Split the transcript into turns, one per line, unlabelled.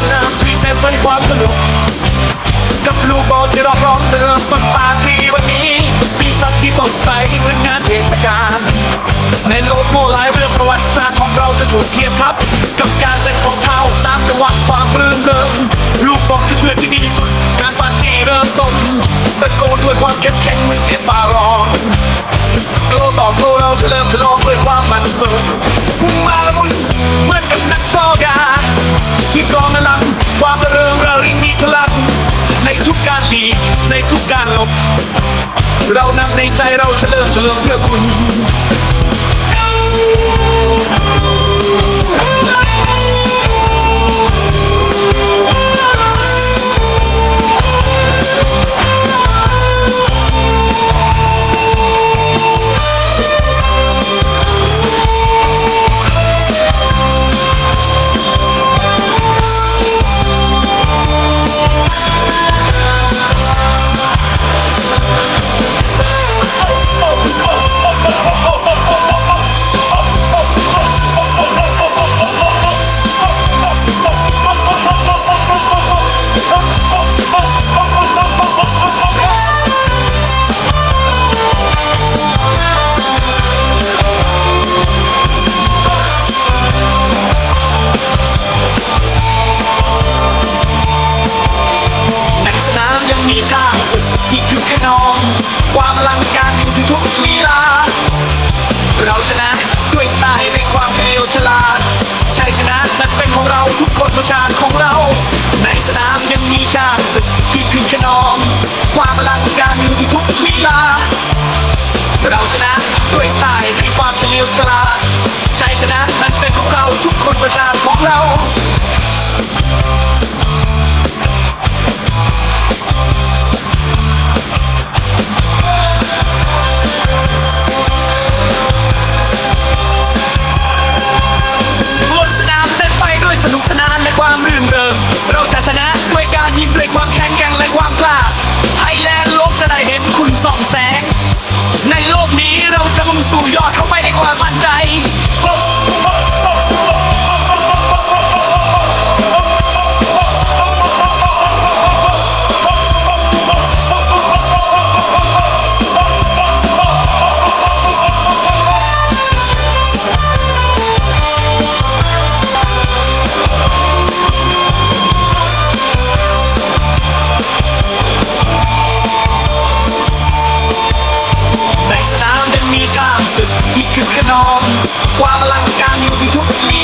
สนามที่เต็มไปด้วยความสนุก กับลูกบอลที่เราพร้อมเจอต้นปาทีวันนี้สีสันที่สดใสเหมือนงานเทศกาลในโลกโมลายเรื่องประวัติศาสตร์ของเราจะถูกเทียบครับ งหวะความรื่นเริงลูกบอลคือเพื่อที่ดีสุดการปาร์ตี้เริ่มต้นตะโกนด้วยความเข้มแข็งเหมือนเสียงฟ้าร้องโกลต่อโกลเราจะเริ่มจะลองด้วยความมันสุขมาละมุนเหมือนกับนักโซกาที่กองกำลังความระเริงเราริมีพลังในทุกการดีในทุกการลบ เรานำในใจเราเฉลิมเฉลิมเพื่อคุณ การอยู่ที่ทุกลีลา เราชนะด้วยสไตล์ในความเฉลียวฉลาดชัยชนะนั้นเป็นของเราทุกคนประชาของเรา กา